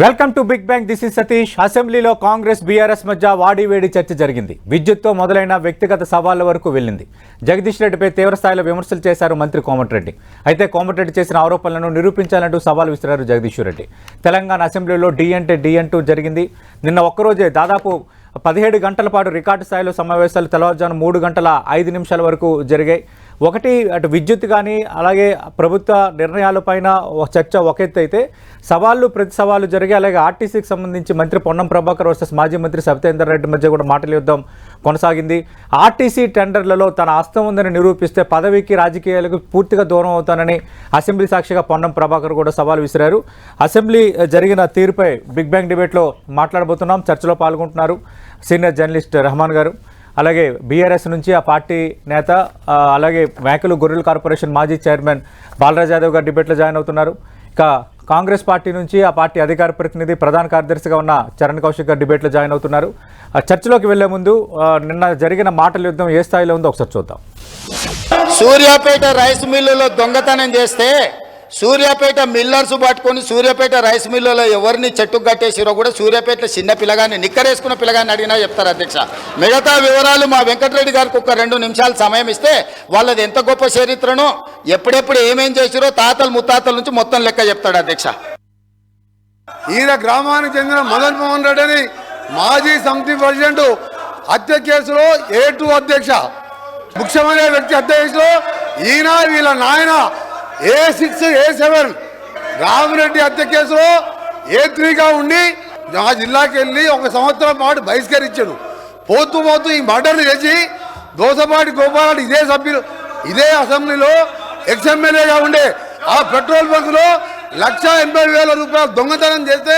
Welcome to big bang this is Satish. అసెంబ్లీలో Congress BRS మధ్య వాడివేడి చర్చ జరిగింది. విద్యుత్తో మొదలైన వ్యక్తిగత సవాళ్ళ వరకు వెళ్ళింది. జగదీష్ రెడ్డిపై తీవ్రస్థాయిలో విమర్శలు చేశారు మంత్రి కోమటిరెడ్డి అయితే కోమటిరెడ్డి చేసిన ఆరోపణలను నిరూపించాలంటూ సవాల్ విసిరారు జగదీష్ రెడ్డి. తెలంగాణ అసెంబ్లీలో డి అంటే డి అంటూ జరిగింది. నిన్న ఒక్కరోజే దాదాపు పదిహేడు గంటల పాటు రికార్డు స్థాయిలో సమావేశాలు తెల్లవారుజాము మూడు గంటల ఐదు నిమిషాల వరకు జరిగాయి. ఒకటి అటు విద్యుత్ కానీ అలాగే ప్రభుత్వ నిర్ణయాలపైన ఒక చర్చ ఒక ఎత్తు అయితే సవాళ్ళు ప్రతి సవాళ్ళు జరిగే అలాగే ఆర్టీసీకి సంబంధించి మంత్రి పొన్నం ప్రభాకర్ వర్సెస్ మాజీ మంత్రి సబితేందర్ రెడ్డి మధ్య కూడా మాటల యుద్ధం కొనసాగింది. ఆర్టీసీ టెండర్లలో తన హస్తం ఉందని నిరూపిస్తే పదవికి రాజకీయాలకు పూర్తిగా దూరం అవుతానని అసెంబ్లీ సాక్షిగా పొన్నం ప్రభాకర్ కూడా సవాల్ విసిరారు. అసెంబ్లీ జరిగిన తీరుపై బిగ్ బ్యాంగ్ డిబేట్లో మాట్లాడబోతున్నాం. చర్చలో పాల్గొంటున్నారు సీనియర్ జర్నలిస్ట్ రెహమాన్ గారు. అలాగే బీఆర్ఎస్ నుంచి ఆ పార్టీ నేత అలాగే మేకలు గొర్రెల కార్పొరేషన్ మాజీ చైర్మన్ బాలరాజ్ యాదవ్ గారు డిబేట్లో జాయిన్ అవుతున్నారు. ఇక కాంగ్రెస్ పార్టీ నుంచి ఆ పార్టీ అధికార ప్రతినిధి ప్రధాన కార్యదర్శిగా ఉన్న చరణ్ కౌశిక్ గారు డిబేట్లో జాయిన్ అవుతున్నారు. ఆ చర్చలోకి వెళ్ళే ముందు నిన్న జరిగిన మాటల యుద్ధం ఏ స్థాయిలో ఉందో ఒకసారి చూద్దాం. సూర్యాపేట రైస్ మిల్లులో దొంగతనం చేస్తే సూర్యాపేట మిల్లర్స్ పట్టుకొని సూర్యాపేట రైస్ మిల్లులో ఎవరిని చెట్టు కట్టేసిరో కూడా సూర్యాపేట చిన్న పిల్లగాన్ని నిక్కరేసుకున్న పిల్లగాన్ని అడిగినా చెప్తారు అధ్యక్ష. మిగతా వివరాలు మా వెంకటరెడ్డి గారికి ఒక రెండు నిమిషాలు సమయం ఇస్తే వాళ్ళది ఎంత గొప్ప చరిత్రనో ఎప్పుడెప్పుడు ఏమేం చేసిరో తాతలు ముత్తాతల నుంచి మొత్తం లెక్క చెప్తాడు అధ్యక్ష. ఈయన గ్రామానికి చెందిన మదన్ మోహన్ రెడ్డి అని మాజీ సమితి ప్రెసిడెంట్ హత్య కేసులో ఏ టూ అధ్యక్ష ముఖ్యమైన వ్యక్తి హత్య కేసులో ఈయన వీళ్ళ నాయన A six A seven? Ramireddy హత్య కేసులో ఏ త్రీగా ఉండి ఆ జిల్లాకి వెళ్ళి ఒక సంవత్సరం పాటు బహిష్కరించాడు. పోతూ పోతూ ఈ మర్డర్లు చేసి దోసపాటి గోపాలని ఇదే సభ్యులు ఇదే అసెంబ్లీలో ఎక్స్ఎమ్మెల్యేగా ఉండే ఆ పెట్రోల్ బంకులో లక్ష ఎనభై వేల రూపాయలు దొంగతనం చేస్తే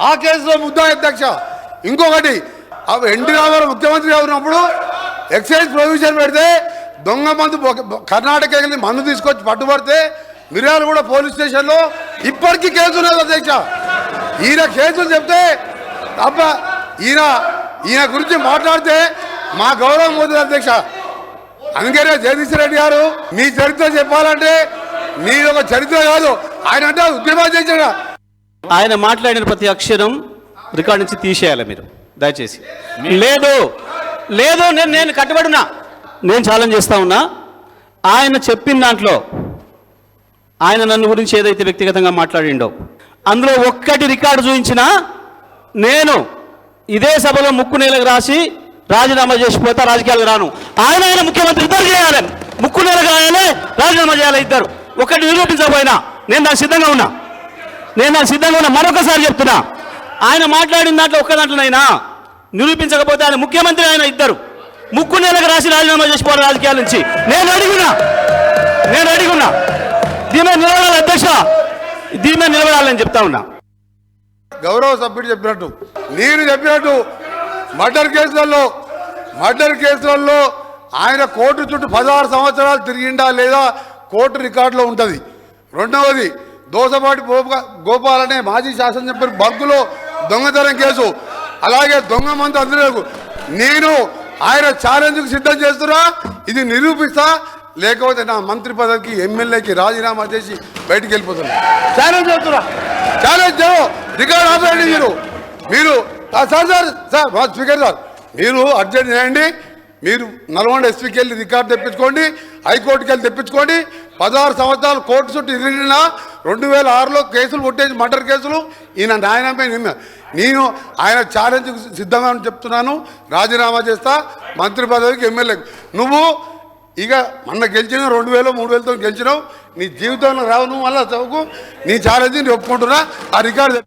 ఆ కేసులో ముద్దా అధ్యక్ష. ఇంకొకటి ఆ ఎన్టీ రామారావు ముఖ్యమంత్రిగా ఉన్నప్పుడు ఎక్సైజ్ ప్రొవిజన్ పెడితే దొంగ మందు కర్ణాటక మందు తీసుకొచ్చి పట్టుబడితే మిర్యాలు కూడా పోలీస్ స్టేషన్లో ఇప్పటికీ కేసు ఉన్నది అధ్యక్ష ఈయన కేసులు చెప్తే తప్ప ఈయన ఈయన గురించి మాట్లాడితే మా గౌరవం పోతుంది అధ్యక్ష అందుకనే జగదీష్ రెడ్డి గారు మీ చరిత్ర చెప్పాలంటే మీ ఒక చరిత్ర కాదు. ఆయన అంటే ఉద్యమం చేశాడు ఆయన మాట్లాడిన ప్రతి అక్షరం రికార్డు నుంచి తీసేయాలి మీరు. దయచేసి. లేదు. లేదు నేను నేను కట్టుబడినా నేను ఛాలెంజ్ చేస్తా ఉన్నా. ఆయన చెప్పిన దాంట్లో ఆయన నన్ను గురించి ఏదైతే వ్యక్తిగతంగా మాట్లాడిండో అందులో ఒక్కటి రికార్డు చూపించినా నేను ఇదే సభలో ముక్కు నేలకు రాసి రాజీనామా చేసిపోతా రాజకీయాలకు రాను. ఆయన ఆయన ముఖ్యమంత్రి ఇద్దరు చేయాలి. ముక్కు నేలకు రాయాలి రాజీనామా చేయాలి ఇద్దరు. ఒకటి నిరూపించకపోయినా నేను దానికి సిద్ధంగా ఉన్నా. నేను నాకు సిద్ధంగా ఉన్నా. మరొకసారి చెప్తున్నా. ఆయన మాట్లాడిన దాంట్లో ఒక్క దాంట్లోనైనా నిరూపించకపోతే ఆయన ముఖ్యమంత్రి ఆయన ఇద్దరు. ముక్కు నెలకు రాసి రాజీనామా చేసిపోవాలి రాజకీయాల నుంచి. నేను అడిగినా నేను అడిగినా దీని మీద నిలబడాలి అధ్యక్ష. దీని మీద నిలబడాలని చెప్తా ఉన్నా. గౌరవ సభ్యుడు చెప్పినట్టు నేను చెప్పినట్టు మర్డర్ కేసులలో మర్డర్ కేసులలో ఆయన కోర్టు చుట్టూ పదహారు సంవత్సరాలు తిరిగిండా లేదా కోర్టు రికార్డులో ఉంటుంది. రెండవది దోసపాటి గోపాల్ అనే మాజీ శాసనసభ్యులు బంకులో దొంగతనం కేసు. అలాగే దొంగ మంది అందరూ నేను ఆయన ఛాలెంజ్కు సిద్ధం చేస్తున్నా ఇది నిరూపిస్తా లేకపోతే నా మంత్రి పదవికి ఎమ్మెల్యేకి రాజీనామా చేసి బయటికి వెళ్ళిపోతున్నా. ఛాలెంజ్ చేస్తున్నా. ఛాలెంజ్ రికార్డ్ ఆపేయండి మీరు. మీరు సార్ సార్ సార్ మా స్పీకర్ సార్ మీరు అర్జెంట్ చేయండి. మీరు నల్గొండ ఎస్పీకి వెళ్ళి రికార్డు తెప్పించుకోండి హైకోర్టుకి వెళ్ళి తెప్పించుకోండి. పదహారు సంవత్సరాలు కోర్టు చుట్టూ తిరిగిన రెండు వేల ఆరులో కేసులు కొట్టేసి మర్డర్ కేసులు ఈయన నాయనపై నిన్న నేను ఆయన ఛాలెంజ్ సిద్ధంగా అని చెప్తున్నాను. రాజీనామా చేస్తా మంత్రి పదవికి ఎమ్మెల్యే. నువ్వు ఇక మొన్న గెలిచిన రెండు వేలు మూడు వేలతో గెలిచినావు. నీ జీవితంలో రావు నువ్వు మళ్ళీ చదువుకు. నీ ఛాలెంజ్ నేను ఒప్పుకుంటున్నా. ఆ రికార్డు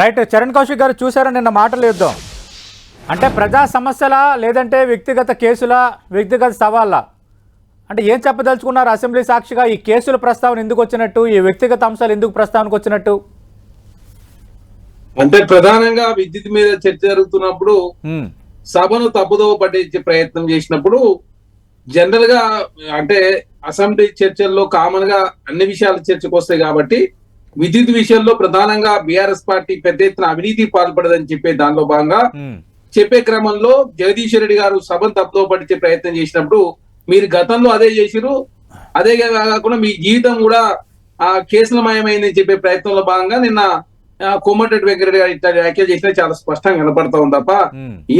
రైట్ చరణ్ కౌశిక్ గారు చూసారా నిన్న మాటలు యుద్ధం? అంటే ప్రజా సమస్యలా లేదంటే వ్యక్తిగత కేసుల వ్యక్తిగత సవాళ్ళ? అంటే ఏం చెప్పదలుచుకున్నారు అసెంబ్లీ సాక్షిగా ఈ కేసుల ప్రస్తావన ఎందుకు వచ్చినట్టు ఈ వ్యక్తిగత అంశాలు ఎందుకు ప్రస్తావనకు వచ్చినట్టు? అంటే ప్రధానంగా విద్యుత్ మీద చర్చ జరుగుతున్నప్పుడు సభను తప్పుదోవ పట్టించే ప్రయత్నం చేసినప్పుడు జనరల్గా అంటే అసెంబ్లీ చర్చల్లో కామన్గా అన్ని విషయాలు చర్చకు వస్తాయి కాబట్టి విద్యుత్ విషయంలో ప్రధానంగా బీఆర్ఎస్ పార్టీ పెద్ద ఎత్తున అవినీతి పాల్పడదని చెప్పే దానిలో భాగంగా చెప్పే క్రమంలో జగదీశ్వర్ రెడ్డి గారు సభను తప్పుదోవ పట్టించే ప్రయత్నం చేసినప్పుడు మీరు గతంలో అదే చేసిరు అదే కాకుండా మీ జీవితం కూడా ఆ కేసులమయమైందని చెప్పే ప్రయత్నంలో భాగంగా నిన్న కోమటిరెడ్డి వెంకరెడ్డి గారు ఇట్లా వ్యాఖ్యలు చేసినా చాలా స్పష్టంగా కనపడతా ఉంది తప్ప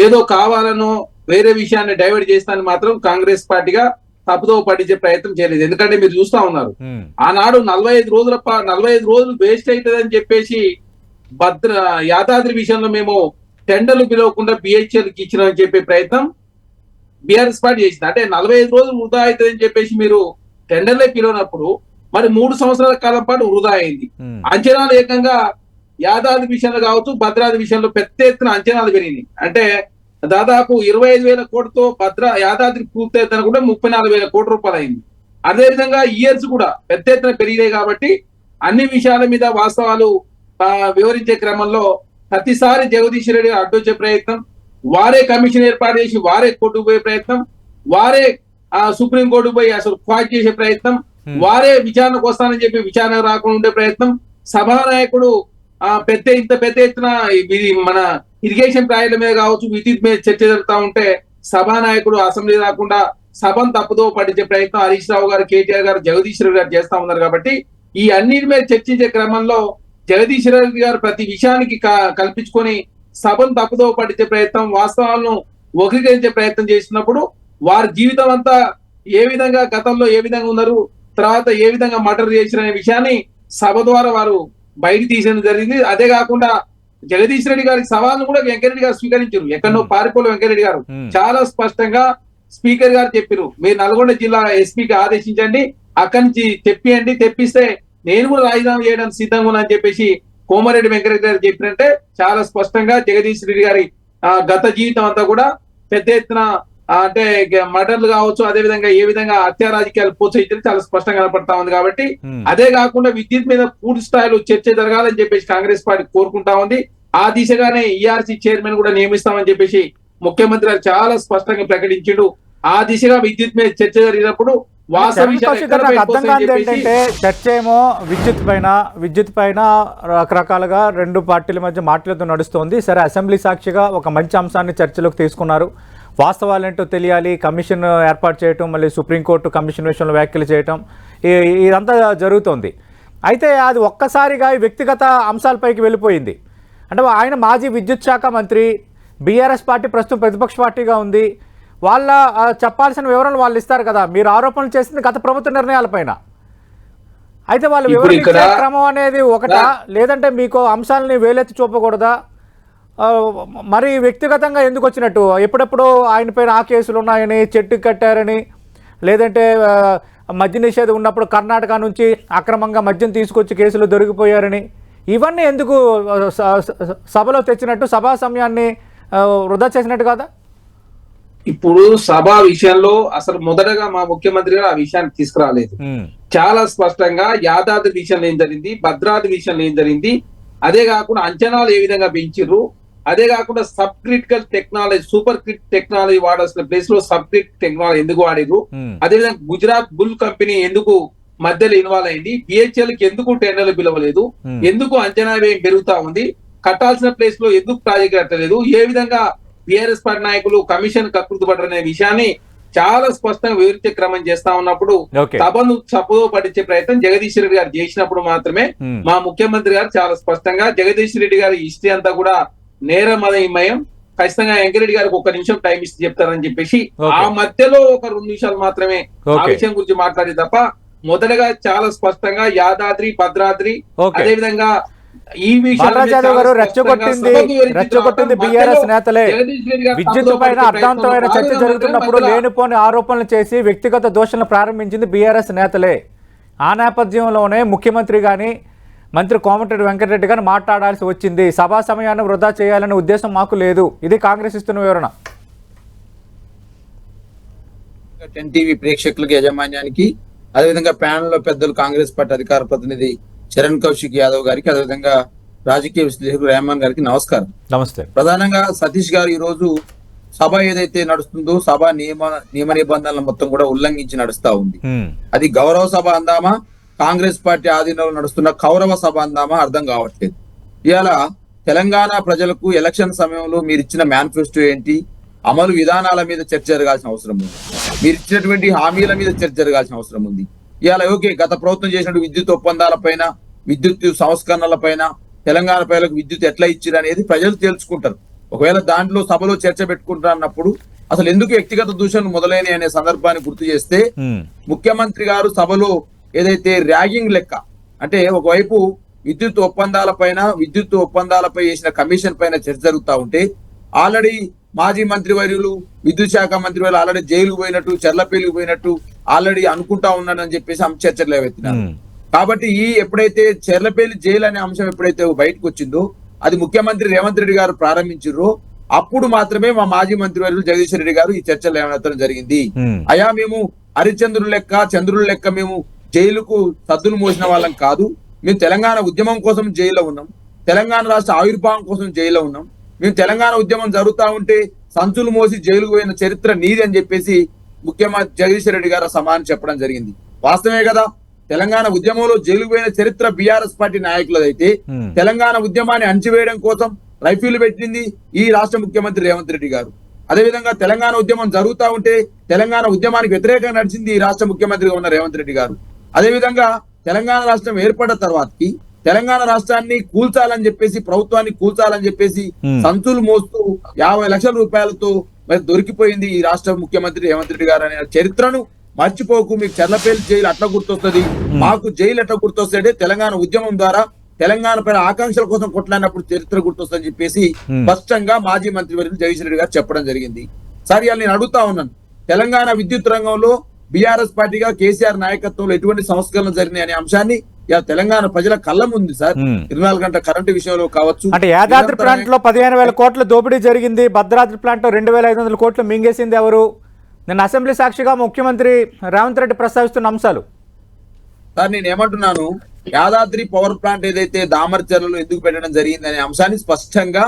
ఏదో కావాలనో వేరే విషయాన్ని డైవర్ట్ చేస్తానని మాత్రం కాంగ్రెస్ పార్టీగా తప్పుదో పట్టించే ప్రయత్నం చేయలేదు. ఎందుకంటే మీరు చూస్తా ఉన్నారు. ఆనాడు నలభై ఐదు రోజుల నలభై ఐదు రోజులు వేస్ట్ అవుతుందని చెప్పేసి భద్ర యాదాద్రి విషయంలో మేము టెండర్లు పిలవకుండా బిహెచ్ఎల్కి ఇచ్చినామని చెప్పే ప్రయత్నం బీఆర్ఎస్ పార్టీ చేసింది. అంటే నలభై ఐదు రోజులు వృధా అవుతుందని చెప్పేసి మీరు టెండర్లే పిలవనప్పుడు మరి మూడు సంవత్సరాల కాలం పాటు వృధా అయింది. అంచనాలు ఏకంగా యాదాద్రి విషయంలో కావచ్చు భద్రాద్రి విషయంలో పెద్ద ఎత్తున అంచనాలు పెరిగినాయి అంటే దాదాపు ఇరవై ఐదు వేల కోట్లతో భద్ర యాదాద్రి పూర్తయితే కూడా ముప్పై నాలుగు వేల కోట్ల రూపాయలు అయింది అదేవిధంగా ఇయర్స్ కూడా పెద్ద ఎత్తున పెరిగినాయి కాబట్టి అన్ని విషయాల మీద వాస్తవాలు వివరించే క్రమంలో ప్రతిసారి జగదీష్ రెడ్డి అడ్డొచ్చే ప్రయత్నం వారే కమిషన్ ఏర్పాటు చేసి వారే కోర్టుకు పోయే ప్రయత్నం వారే ఆ సుప్రీం కోర్టుకు పోయి అసలు క్వాట్ చేసే ప్రయత్నం. వారే విచారణకు వస్తానని చెప్పి విచారణ రాకుండా ఉండే ప్రయత్నం సభానాయకుడు పెద్ద ఇంత పెద్ద ఎత్తున ఇది మన ఇరిగేషన్ ప్రాజెక్టుల మీద కావచ్చు విద్యుత్ మీద చర్చ జరుగుతా ఉంటే సభానాయకుడు అసెంబ్లీ రాకుండా సభను తప్పుదో పట్టించే ప్రయత్నం హరీష్ రావు గారు కేటీఆర్ గారు జగదీష్ రెడ్డి గారు చేస్తా ఉన్నారు కాబట్టి ఈ అన్నిటి మీద చర్చించే క్రమంలో జగదీశ్వర రెడ్డి గారు ప్రతి విషయానికి క- కల్పించుకొని సభను తప్పుదో పట్టించే ప్రయత్నం వాస్తవాలను వక్రీకరించే ప్రయత్నం చేసినప్పుడు వారి జీవితం అంతా ఏ విధంగా గతంలో ఏ విధంగా ఉన్నారు తర్వాత ఏ విధంగా మర్డర్ చేసిన అనే విషయాన్ని సభ ద్వారా వారు బయట తీసేయడం జరిగింది. అదే కాకుండా జగదీష్ రెడ్డి గారి సవాల్ను కూడా వెంకరెడ్డి గారు స్వీకరించారు. ఎక్కడో పారిపోలే వెంకరెడ్డి గారు. చాలా స్పష్టంగా స్పీకర్ గారు చెప్పారు. మీరు నల్గొండ జిల్లా ఎస్పీకి ఆదేశించండి. అక్కడి నుంచి తెప్పియండి. తెప్పిస్తే నేను కూడా రాజీనామా చేయడానికి సిద్ధంగా ఉన్నా అని చెప్పేసి కోమారెడ్డి వెంకరెడ్డి గారు చెప్పినట్టే చాలా స్పష్టంగా జగదీష్ రెడ్డి గారి ఆ, గత జీవితం అంతా కూడా పెద్ద ఎత్తున అంటే మర్డర్లు కావచ్చు అదే విధంగా ఏ విధంగా హత్యా రాజకీయాలు ప్రోత్సహించడం చాలా స్పష్టంగా కనపడతా ఉంది కాబట్టి. అదే కాకుండా విద్యుత్ మీద పూర్తి స్థాయిలో చర్చ జరగాలని చెప్పేసి కాంగ్రెస్ పార్టీ కోరుకుంటా ఉంది. ఆ దిశగానే ఈఆర్సీ చైర్మన్ కూడా నియమిస్తామని చెప్పేసి ముఖ్యమంత్రి గారు చాలా స్పష్టంగా ప్రకటించిండు. ఆ దిశగా విద్యుత్ మీద చర్చ జరిగినప్పుడు ఏంటంటే చర్చ ఏమో విద్యుత్ పైన విద్యుత్ పైన రకరకాలుగా రెండు పార్టీల మధ్య మాటలతో నడుస్తోంది. సరే అసెంబ్లీ సాక్షిగా ఒక మంచి అంశాన్ని చర్చలోకి తీసుకున్నారు. వాస్తవాలేంటో తెలియాలి కమిషన్ ఏర్పాటు చేయటం మళ్ళీ సుప్రీంకోర్టు కమిషన్ విషయంలో వ్యాఖ్యలు చేయటం ఇదంతా జరుగుతోంది. అయితే అది ఒక్కసారిగా వ్యక్తిగత అంశాలపైకి వెళ్ళిపోయింది. అంటే ఆయన మాజీ విద్యుత్ శాఖ మంత్రి బీఆర్ఎస్ పార్టీ ప్రస్తుతం ప్రతిపక్ష పార్టీగా ఉంది. వాళ్ళ చెప్పాల్సిన వివరాలు వాళ్ళు ఇస్తారు కదా. మీరు ఆరోపణలు చేసింది గత ప్రభుత్వ నిర్ణయాలపైన. అయితే వాళ్ళు ఇచ్చే క్రమం అనేది ఒకటా? లేదంటే మీకు అంశాలని వేలెత్తి చూపకూడదా? మరి వ్యక్తిగతంగా ఎందుకు వచ్చినట్టు? ఎప్పుడెప్పుడు ఆయన పైన ఆ కేసులు ఉన్నాయని చెట్టు కట్టారని లేదంటే మద్య నిషేధం ఉన్నప్పుడు కర్ణాటక నుంచి అక్రమంగా మద్యం తీసుకొచ్చి కేసులు దొరికిపోయారని ఇవన్నీ ఎందుకు సభలో తెచ్చినట్టు సభా సమయాన్ని వృధా చేసినట్టు కదా? ఇప్పుడు సభ విషయంలో అసలు మొదటగా మా ముఖ్యమంత్రి గారు ఆ విషయాన్ని తీసుకురాలేదు. చాలా స్పష్టంగా యాదాద్రి విషయంలో ఏం జరిగింది భద్రాద్రి విషయంలో ఏం జరిగింది అదే కాకుండా అంచనాలు ఏ విధంగా పెంచిర్రు అదే కాకుండా sub critical technology super crit technology వాడాల్సిన ప్లేస్లో సబ్ క్రిట్ టెక్నాలజీ ఎందుకు వాడిరు మ్మ్. అదేవిధంగా గుజరాత్ బుల్ కంపెనీ ఎందుకు మధ్యలో ఇన్వాల్వ్ అయింది బిహెచ్ఎల్కి ఎందుకు టెండర్లు పిలవలేదు. ఎందుకు అంచనా వ్యయం పెరుగుతా ఉంది కట్టాల్సిన ప్లేస్లో ఎందుకు ప్రాజెక్ట్ కట్టలేదు ఏ విధంగా బిఆర్ఎస్ పార్టీ నాయకులు కమిషన్ కకృతి పడ్డరనే విషయాన్ని చాలా స్పష్టంగా వివరించే క్రమం చేస్తా ఉన్నప్పుడు సభను చప్పుదో పట్టించే ప్రయత్నం జగదీష్ రెడ్డి గారు చేసినప్పుడు మాత్రమే. మా ముఖ్యమంత్రి గారు చాలా స్పష్టంగా జగదీష్ రెడ్డి గారి హిస్టరీ అంతా కూడా నేరమయం ఖచ్చితంగా వెంకరెడ్డి గారికి ఒక నిమిషం టైం ఇస్తే చెప్తారని చెప్పేసి. ఆ మధ్యలో ఒక రెండు నిమిషాలు మాత్రమే ఆ. విషయం గురించి మాట్లాడి తప్ప మొదటగా చాలా స్పష్టంగా యాదాద్రి భద్రాద్రి. అదే విధంగా ఈ గారు రెచ్చగొట్టింది రెచ్చగొట్టింది బీఆర్ఎస్ నేతలే విద్యుత్ పైన అర్థవంతమైన చర్చ జరుగుతున్నప్పుడు లేనిపోని ఆరోపణలు చేసి వ్యక్తిగత దోషణలు ప్రారంభించింది బీఆర్ఎస్ నేతలే ఆ నేపథ్యంలోనే ముఖ్యమంత్రి కానీ మంత్రి కోమటిరెడ్డి వెంకటరెడ్డి గారు మాట్లాడాల్సి వచ్చింది. సభా సమయాన్ని వృధా చేయాలనే ఉద్దేశం మాకు లేదు. ఇది కాంగ్రెస్ ఇస్తున్న వివరణ. టెన్ టీవీ ప్రేక్షకులకు యాజమాన్యానికి అదేవిధంగా ప్యానెల్లో పెద్దలు కాంగ్రెస్ పార్టీ అధికార ప్రతినిధి చరణ్ కౌశిక్ యాదవ్ గారికి అదేవిధంగా రాజకీయ విశ్లేషకులు రెహమాన్ గారికి నమస్కారం. నమస్తే. ప్రధానంగా సతీష్ గారు ఈ రోజు సభ ఏదైతే నడుస్తుందో సభ నియమ నియమ నిబంధనలు మొత్తం కూడా ఉల్లంఘించి నడుస్తా ఉంది. అది గౌరవ సభ అందామా? కాంగ్రెస్ పార్టీ ఆధీనంలో నడుస్తున్న కౌరవ సభ అందామా అర్థం కావట్లేదు. ఇవాళ తెలంగాణ ప్రజలకు ఎలక్షన్ సమయంలో మీరు ఇచ్చిన మేనిఫెస్టో ఏంటి? అమలు విధానాల మీద చర్చ జరగాల్సిన అవసరం ఉంది. మీరు ఇచ్చినటువంటి హామీల మీద చర్చ జరగాల్సిన అవసరం ఉంది. ఇవాళ ఓకే గత ప్రభుత్వం చేసిన విద్యుత్ ఒప్పందాల పైన విద్యుత్ సంస్కరణల పైన తెలంగాణ ప్రజలకు విద్యుత్ ఎట్లా ఇచ్చిరు అనేది ప్రజలు తెలుసుకుంటారు. ఒకవేళ దాంట్లో సభలో చర్చ పెట్టుకుంటారు అన్నప్పుడు అసలు ఎందుకు వ్యక్తిగత దూషణలు మొదలైనవి అనే సందర్భాన్ని గుర్తు చేస్తే ముఖ్యమంత్రి గారు సభలో ఏదైతే ర్యాగింగ్ లెక్క అంటే ఒకవైపు విద్యుత్ ఒప్పందాల పైన విద్యుత్ ఒప్పందాలపై చేసిన కమిషన్ పైన చర్చ జరుగుతా ఉంటే ఆల్రెడీ మాజీ మంత్రివర్యులు విద్యుత్ శాఖ మంత్రివర్యులు ఆల్రెడీ జైలు పోయినట్టు చెర్లపల్లికి పోయినట్టు ఆల్రెడీ అనుకుంటా ఉన్నానని చెప్పేసి ఆమె చర్చలు లేవెత్తినారు. కాబట్టి ఈ ఎప్పుడైతే చెర్లపల్లి జైలు అనే అంశం ఎప్పుడైతే బయటకు వచ్చిందో అది ముఖ్యమంత్రి రేవంత్ రెడ్డి గారు ప్రారంభించారో అప్పుడు మాత్రమే మా మాజీ మంత్రివర్యులు జగదీశ్వర్ రెడ్డి గారు ఈ చర్చలు లేవనెత్తడం జరిగింది. అయా మేము హరిచంద్రుల లెక్క చంద్రుల లెక్క మేము జైలుకు సద్దులు మోసిన వాళ్ళం కాదు. మేము తెలంగాణ ఉద్యమం కోసం జైల్లో ఉన్నాం. తెలంగాణ రాష్ట్ర ఆవిర్భావం కోసం జైల్లో ఉన్నాం. మేము తెలంగాణ ఉద్యమం జరుగుతా ఉంటే సంచులు మోసి జైలుకు పోయిన చరిత్ర నీది అని చెప్పేసి ముఖ్యమంత్రి జగదీశ్వర్ రెడ్డి గారు సమానం చెప్పడం జరిగింది. వాస్తవమే కదా? తెలంగాణ ఉద్యమంలో జైలుకు పోయిన చరిత్ర బీఆర్ఎస్ పార్టీ నాయకులదైతే. తెలంగాణ ఉద్యమాన్ని అణచివేయడం కోసం రైఫిల్ పెట్టింది ఈ రాష్ట్ర ముఖ్యమంత్రి రేవంత్ రెడ్డి గారు. అదేవిధంగా తెలంగాణ ఉద్యమం జరుగుతా ఉంటే తెలంగాణ ఉద్యమానికి వ్యతిరేకంగా నడిచింది ఈ రాష్ట్ర ముఖ్యమంత్రిగా ఉన్న రేవంత్ రెడ్డి గారు. అదేవిధంగా తెలంగాణ రాష్ట్రం ఏర్పడ్డ తర్వాతకి తెలంగాణ రాష్ట్రాన్ని కూల్చాలని చెప్పేసి ప్రభుత్వాన్ని కూల్చాలని చెప్పేసి. సంచులు మోస్తూ యాభై లక్షల రూపాయలతో మరి దొరికిపోయింది ఈ రాష్ట్ర ముఖ్యమంత్రి రేవంత్ రెడ్డి గారు అనే చరిత్రను మర్చిపోకు మీకు చెర్లపల్లి జైలు అట్లా గుర్తొస్తుంది మాకు జైలు ఎట్లా గుర్తొస్తే తెలంగాణ ఉద్యమం ద్వారా తెలంగాణ పైన ఆకాంక్షల కోసం కొట్లాడినప్పుడు చరిత్ర గుర్తొస్తుందని చెప్పేసి. స్పష్టంగా మాజీ మంత్రి వర్యులు జగదీష్ రెడ్డి గారు చెప్పడం జరిగింది సార్ నేను అడుగుతా ఉన్నాను తెలంగాణ విద్యుత్ రంగంలో బీఆర్ఎస్ పార్టీగా కేసీఆర్ నాయకత్వంలో ఎటువంటి సంస్కరణలు జరిగినాయి అనే అంశాన్ని తెలంగాణ ప్రజల కళ్ళ ముందు సార్. ఇరవై నాలుగు గంటల కరెంటు విషయంలో కావచ్చు అంటే యాదాద్రి ప్లాంట్లో పదిహేను వేల కోట్ల దోపిడీ జరిగింది. భద్రాద్రి ప్లాంట్లో రెండు వేల ఐదు వందల కోట్లు మింగేసింది ఎవరు? నిన్న అసెంబ్లీ సాక్షిగా ముఖ్యమంత్రి రేవంత్ రెడ్డి ప్రస్తావిస్తున్న అంశాలు. సార్ నేను ఏమంటున్నాను? యాదాద్రి పవర్ ప్లాంట్ ఏదైతే దామర్చర్లలో ఎందుకు పెట్టడం జరిగింది అనే అంశాన్ని స్పష్టంగా.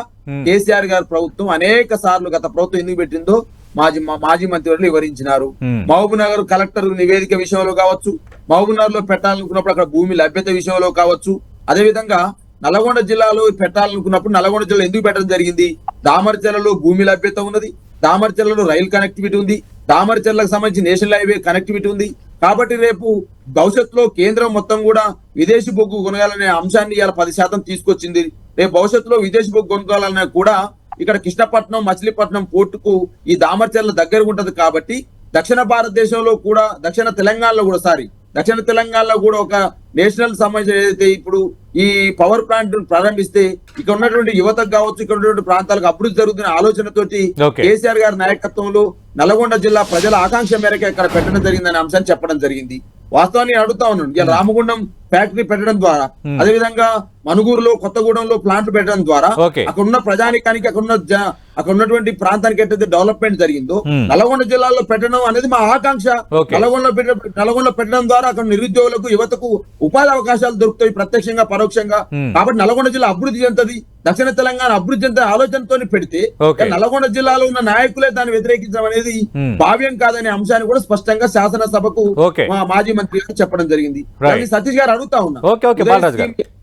కేసీఆర్ గారి ప్రభుత్వం అనేక సార్లు గత ప్రభుత్వం ఎందుకు పెట్టిందో మాజీ మా- మాజీ మంత్రులు వివరించినారు. మహబూబ్ నగర్ కలెక్టర్ నివేదిక విషయంలో కావచ్చు మహబూబ్ నగర్లో పెట్టాలనుకున్నప్పుడు అక్కడ భూమి లభ్యత విషయంలో కావచ్చు. అదేవిధంగా నల్గొండ జిల్లాలో పెట్టాలనుకున్నప్పుడు నల్గొండ జిల్లా ఎందుకు పెట్టడం జరిగింది? దామర్చర్లలో భూమి లభ్యత ఉన్నది దామర్చర్లలో రైలు కనెక్టివిటీ ఉంది దామర్చర్లకు సంబంధించి నేషనల్ హైవే కనెక్టివిటీ ఉంది. కాబట్టి రేపు భవిష్యత్తులో కేంద్రం మొత్తం కూడా విదేశీ బొగ్గు కొనగాలనే అంశాన్ని ఇవాళ పది శాతం తీసుకొచ్చింది. రేపు భవిష్యత్తులో విదేశీ బొగ్గు కొనుగోలనే కూడా ఇక్కడ కృష్ణపట్నం మచిలీపట్నం పోర్టుకు ఈ దామర్చర్ల దగ్గర ఉంటది కాబట్టి దక్షిణ భారతదేశంలో కూడా దక్షిణ తెలంగాణలో కూడా సారీ దక్షిణ తెలంగాణలో కూడా ఒక నేషనల్ సంబంధించిన ఏదైతే ఇప్పుడు ఈ పవర్ ప్లాంట్ ప్రారంభిస్తే ఇక్కడ ఉన్నటువంటి యువతకు కావచ్చు ఇక్కడ ఉన్నటువంటి ప్రాంతాలకు అభివృద్ధి జరుగుతున్న ఆలోచనతోటి. కేసీఆర్ గారి నాయకత్వంలో నల్గొండ జిల్లా ప్రజల ఆకాంక్ష మేరకు ఇక్కడ పెట్టడం జరిగిందనే అంశాన్ని చెప్పడం జరిగింది వాస్తవాన్ని నేను అడుగుతా ఉన్నాను రామగుండం ఫ్యాక్టరీ పెట్టడం ద్వారా Hmm. అదే విధంగా మనుగూరులో కొత్తగూడెంలో ప్లాంట్లు పెట్టడం ద్వారా. అక్కడ ఉన్న ప్రజానికానికి అక్కడ ఉన్న అక్కడ ఉన్నటువంటి ప్రాంతానికి ఎట్టయితే డెవలప్మెంట్ జరిగిందో Hmm. నల్గొండ జిల్లాలో పెట్టడం అనేది మా ఆకాంక్ష Okay. నల్గొండ పెట్ట- నల్గొండ పెట్టడం ద్వారా అక్కడ నిరుద్యోగులకు యువతకు ఉపాధి అవకాశాలు దొరుకుతాయి ప్రత్యక్షంగా పరోక్షంగా Hmm. కాబట్టి నల్గొండ జిల్లా అభివృద్ధి చెందుతుంది దక్షిణ తెలంగాణ అభివృద్ధి చెందే ఆలోచనతో పెడితే నల్గొండ జిల్లాలో ఉన్న నాయకులే దాన్ని వ్యతిరేకించడం అనేది. భావ్యం కాదనే అంశాన్ని కూడా స్పష్టంగా శాసనసభకు మాజీ మంత్రి చెప్పడం జరిగింది సతీష్ గారు అడుగుతా ఉన్నా. బాలరాజు గారు. స్కీమ్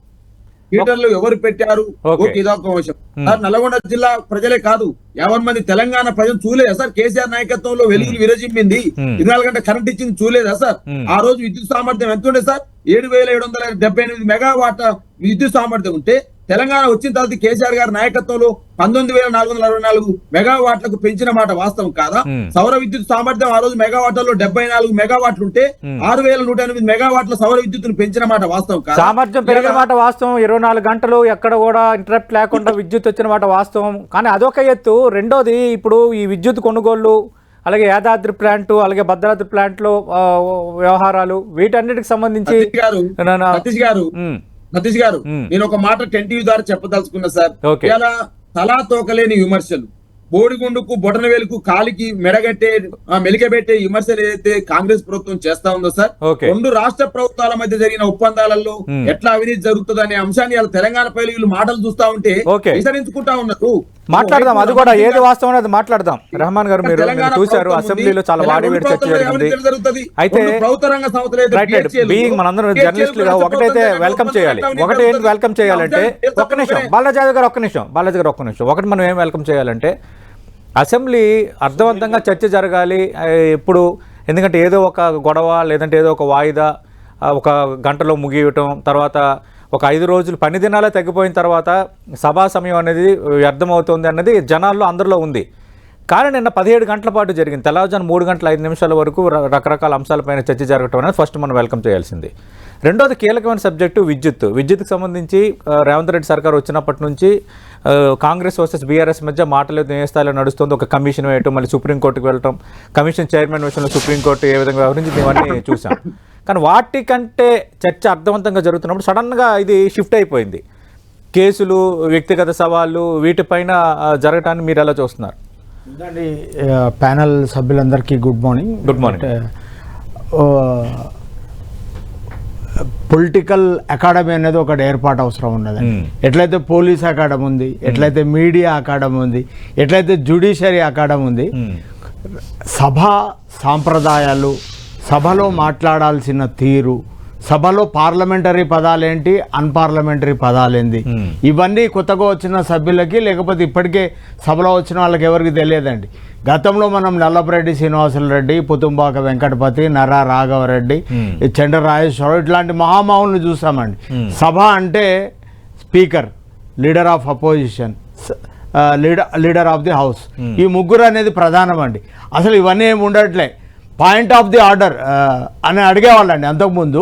హీటర్లు ఎవరు పెట్టారు. ఓకే. ఇదొక విషయం సార్ నల్గొండ జిల్లా ప్రజలే కాదు యాభై మంది తెలంగాణ ప్రజలు చూలేదా సార్? కేసీఆర్ నాయకత్వంలో వెలుగులు విరజిమ్మింది. Hmm. ఇరవై గంటల కరెంట్ ఇచ్చింది చూలేదా సార్. ఆ రోజు విద్యుత్ సామర్థ్యం ఎంత ఉండే సార్? ఏడు వేల ఏడు వందల డెబ్బై ఎనిమిది మెగావాట్ విద్యుత్ సామర్థ్యం ఉంటే తెలంగాణ వచ్చిన తర్వాత కేసీఆర్ గారి నాయకత్వంలో పంతొమ్మిది వేల నాలుగు వందల అరవై నాలుగు మెగావాట్లకు పెంచిన మాట వాస్తవం కాదా? Hmm. సౌర విద్యుత్ సామర్థ్యం ఆ రోజు మెగావాట్లలో డెబ్బై నాలుగు మెగావాట్లు ఉంటే Hmm. ఆరు వేల నూట ఎనిమిది మెగావాట్ల సౌర విద్యుత్తును పెంచిన మాట వాస్తవం కాదా? సామర్థ్యం పెరిగిన మాట వాస్తవం ఇరవై నాలుగు గంటలు ఎక్కడ కూడా ఇంటరప్ట్ లేకుండా విద్యుత్ వచ్చిన మాట వాస్తవం. కానీ అదొక ఎత్తు. రెండోది ఇప్పుడు ఈ విద్యుత్ కొనుగోళ్ళు అలాగే యాదాద్రి ప్లాంట్ అలాగే భద్రాద్రి ప్లాంట్లో వ్యవహారాలు వీటన్నిటికి సంబంధించి గారు సతీష్ గారు. నేను ఒక మాట టెన్ టీవీ ద్వారా చెప్పదలుచుకున్నా సార్. ఇలా తలా తోకలేని విమర్శలు బోడిగుండుకు బొటన వేలుకు కాలికి మెడగట్టే మెలికబెట్టే విమర్శలు ఏదైతే కాంగ్రెస్ ప్రభుత్వం చేస్తా ఉందో సార్. రెండు రాష్ట్ర ప్రభుత్వాల మధ్య జరిగిన ఒప్పందాలలో. ఎట్లా అవినీతి జరుగుతుంది అనే అంశాన్ని తెలంగాణ పైలు వీళ్ళు మాటలు చూస్తా ఉంటే. విసరించుకుంటా ఉన్నారు మాట్లాడదాం అది కూడా ఏది వాస్తవం అది మాట్లాడదాం రెహమాన్ గారు మీరు చూశారు. అసెంబ్లీలో చాలా వాడి వేడి చర్చ జరిగింది. అయితే బీయింగ్ మనందరం జర్నలిస్టులుగా ఒకటైతే వెల్కమ్ చేయాలి ఒకటి ఏం జరుగుతుంది. వెల్కమ్ చేయాలంటే ఒక్క నిమిషం. బాలాజీ గారు ఒక్క నిమిషం బాలాజీ గారు ఒక్క నిమిషం ఒకటి మనం ఏం వెల్కమ్ చేయాలంటే అసెంబ్లీ అర్థవంతంగా చర్చ జరగాలి ఇప్పుడు ఎందుకంటే ఏదో ఒక గొడవ లేదంటే ఏదో ఒక వాయిదా ఒక గంటలో ముగియటం తర్వాత ఒక ఐదు రోజులు పని దినాలే తగ్గిపోయిన తర్వాత సభా సమయం అనేది వ్యర్థమవుతుంది అన్నది జనాల్లో అందరిలో ఉంది. కానీ నిన్న పదిహేడు గంటల పాటు జరిగింది. తెల్లవారుజాము మూడు గంటల ఐదు నిమిషాల వరకు రకరకాల అంశాలపైన చర్చ జరగటం అనేది ఫస్ట్ మనం వెల్కమ్ చేయాల్సింది. రెండోది కీలకమైన సబ్జెక్టు విద్యుత్ విద్యుత్కి సంబంధించి రేవంత్ రెడ్డి సర్కార్ వచ్చినప్పటి నుంచి కాంగ్రెస్ వర్సెస్ బీఆర్ఎస్ మధ్య మాటలు ఏ స్థాయిలో నడుస్తుంది ఒక కమిషన్ వేయటం మళ్ళీ సుప్రీంకోర్టుకు వెళ్ళటం కమిషన్ చైర్మన్ విషయంలో సుప్రీంకోర్టు ఏ విధంగా వ్యవహరించి ఇవన్నీ చూసాం. కానీ వాటికంటే చర్చ అర్థవంతంగా జరుగుతున్నప్పుడు సడన్గా ఇది షిఫ్ట్ అయిపోయింది. కేసులు వ్యక్తిగత సవాళ్ళు వీటిపైన జరగటాన్ని మీరు ఎలా చూస్తున్నారు? ఆ, ప్యానల్ సభ్యులందరికీ గుడ్ మార్నింగ్. అంటే, ఓ, పొలిటికల్ అకాడమీ అనేది ఒకటి ఏర్పాటు అవసరం ఉన్నది. ఎట్లయితే పోలీస్ అకాడమీ ఉంది ఎట్లయితే మీడియా అకాడమీ ఉంది ఎట్లయితే జ్యుడిషియరీ అకాడమీ ఉంది సభ సాంప్రదాయాలు సభలో మాట్లాడాల్సిన తీరు సభలో పార్లమెంటరీ పదాలేంటి? అన్పార్లమెంటరీ పదాలేంటి Hmm. ఇవన్నీ కొత్తగా వచ్చిన సభ్యులకి లేకపోతే ఇప్పటికే సభలో వచ్చిన వాళ్ళకి ఎవరికి తెలియదండి. గతంలో మనం నల్లపరెడ్డి శ్రీనివాసులు రెడ్డి పుతుంబాక వెంకటపతి నర రాఘవరెడ్డి Hmm. చండ్ర రాజేశ్వరరావు ఇట్లాంటి మహామహుల్ని చూసామండి. Hmm. సభ అంటే speaker leader of opposition leader leader of the house. ఈ ముగ్గురు అనేది ప్రధానం అండి అసలు ఇవన్నీ ఏమి ఉండట్లే. పాయింట్ ఆఫ్ ది ఆర్డర్ అని అడిగేవాళ్ళండి అంతకుముందు.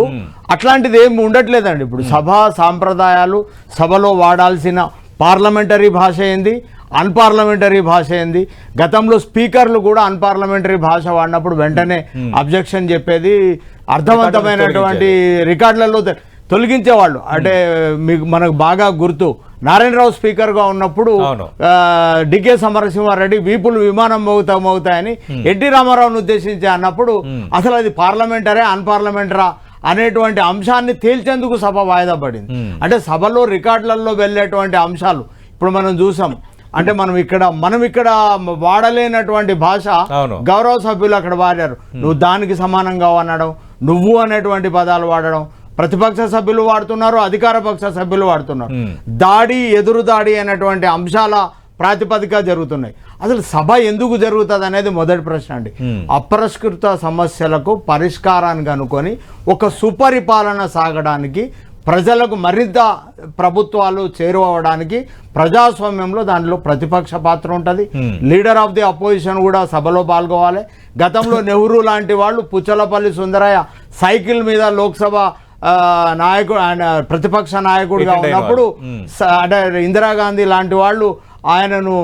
అట్లాంటిది ఏమి ఉండట్లేదండి. ఇప్పుడు సభ సాంప్రదాయాలు సభలో వాడాల్సిన పార్లమెంటరీ భాష ఏంది? అన్పార్లమెంటరీ భాష ఏంది? గతంలో స్పీకర్లు కూడా అన్పార్లమెంటరీ భాష వాడినప్పుడు వెంటనే అబ్జెక్షన్ చెప్పేది అర్థవంతమైనటువంటి రికార్డులలో తొలగించేవాళ్ళు. అంటే మీకు మనకు బాగా గుర్తు. నారాయణరావు స్పీకర్గా ఉన్నప్పుడు డికే సమరసింహారెడ్డి వీపులు విమానం మోగుతా మోగుతాయని ఎన్టీ రామారావును ఉద్దేశించి అన్నప్పుడు అసలు అది పార్లమెంటరే అన్పార్లమెంటరా అనేటువంటి అంశాన్ని తేల్చేందుకు సభ వాయిదా పడింది. అంటే సభలో రికార్డులలో వెళ్ళేటువంటి అంశాలు ఇప్పుడు మనం చూసాం. అంటే మనం ఇక్కడ మనం ఇక్కడ వాడలేనటువంటి భాష. గౌరవ సభ్యులు అక్కడ వాడారు. నువ్వు దానికి సమానంగా అనడం నువ్వు అనేటువంటి పదాలు వాడడం ప్రతిపక్ష సభ్యులు వాడుతున్నారు అధికార పక్ష సభ్యులు వాడుతున్నారు. దాడి ఎదురు దాడి అనేటువంటి అంశాల ప్రాతిపదిక జరుగుతున్నాయి. అసలు సభ ఎందుకు జరుగుతుంది అనేది మొదటి ప్రశ్న అండి. అపరిష్కృత సమస్యలకు పరిష్కారాన్ని కనుకొని ఒక సుపరిపాలన సాగడానికి ప్రజలకు మరింత ప్రభుత్వాలు చేరువవడానికి ప్రజాస్వామ్యంలో దానిలో ప్రతిపక్ష పాత్ర ఉంటుంది. లీడర్ ఆఫ్ ది అపోజిషన్ కూడా సభలో పాల్గొవాలి. గతంలో నెహ్రూ లాంటి వాళ్ళు పుచ్చలపల్లి సుందరయ్య సైకిల్ మీద లోక్సభ నాయకుడు ఆయన ప్రతిపక్ష నాయకుడిగా ఉన్నప్పుడు అంటే ఇందిరాగాంధీ లాంటి వాళ్ళు ఆయనను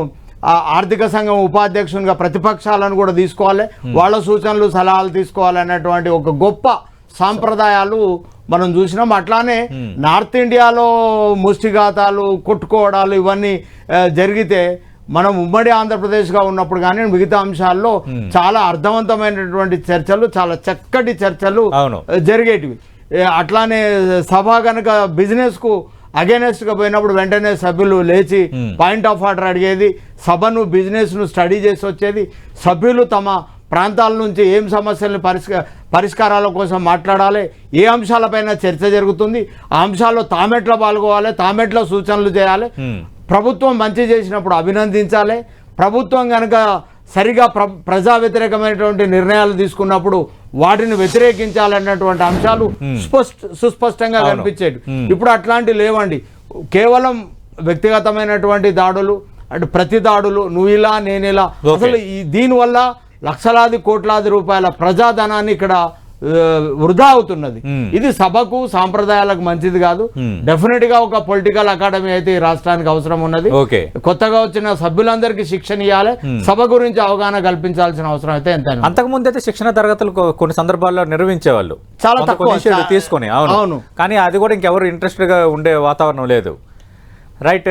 ఆర్థిక సంఘం ఉపాధ్యక్షునిగా ప్రతిపక్షాలను కూడా తీసుకోవాలి. వాళ్ళ సూచనలు సలహాలు తీసుకోవాలి అనేటువంటి ఒక గొప్ప సాంప్రదాయాలు మనం చూసినాం. అట్లానే నార్త్ ఇండియాలో ముష్టిఘాతాలు కొట్టుకోవడాలు ఇవన్నీ జరిగితే మనం ఉమ్మడి ఆంధ్రప్రదేశ్గా ఉన్నప్పుడు కానీ మిగతా అంశాల్లో చాలా అర్థవంతమైనటువంటి చర్చలు చాలా చక్కటి చర్చలు. జరిగేటివి. అట్లానే సభ కనుక బిజినెస్కు అగేనెస్ట్గా పోయినప్పుడు వెంటనే సభ్యులు లేచి పాయింట్ ఆఫ్ ఆర్డర్ అడిగేది సభను బిజినెస్ను స్టడీ చేసి వచ్చేది సభ్యులు తమ ప్రాంతాల నుంచి ఏం సమస్యల్ని పరిష్క పరిష్కారాల కోసం మాట్లాడాలి ఏ అంశాలపైన చర్చ జరుగుతుంది ఆ అంశాల్లో తామెట్లా పాల్గొవాలి తామెట్లా సూచనలు చేయాలి. ప్రభుత్వం మంచి చేసినప్పుడు అభినందించాలి. ప్రభుత్వం కనుక సరిగా ప్ర ప్రజా వ్యతిరేకమైనటువంటి నిర్ణయాలు తీసుకున్నప్పుడు వాటిని వ్యతిరేకించాలన్నటువంటి అంశాలు స్పష్ట సుస్పష్టంగా. కనిపించేవి. ఇప్పుడు అట్లాంటి లేవండి. కేవలం వ్యక్తిగతమైనటువంటి దాడులు అంటే ప్రతి దాడులు నువ్వు ఇలా నేను ఇలా. అసలు ఈ దీనివల్ల లక్షలాది కోట్లాది రూపాయల ప్రజాధనాన్ని ఇక్కడ వృధా అవుతున్నది. ఇది సభకు సాంప్రదాయాలకు మంచిది కాదు. డెఫినెట్గా ఒక పొలిటికల్ అకాడమీ అయితే ఈ రాష్ట్రానికి అవసరం ఉన్నది. ఓకే. కొత్తగా వచ్చిన సభ్యులందరికీ శిక్షణ ఇవ్వాలి సభ గురించి అవగాహన కల్పించాల్సిన అవసరం అయితే ఎంత అంతకుముందు అయితే శిక్షణ తరగతులు కొన్ని సందర్భాల్లో నిర్వహించేవాళ్ళు. చాలా తక్కువ. తీసుకొని అవును. కానీ అది కూడా ఇంకెవరు ఇంట్రెస్టెడ్గా ఉండే వాతావరణం లేదు. రైట్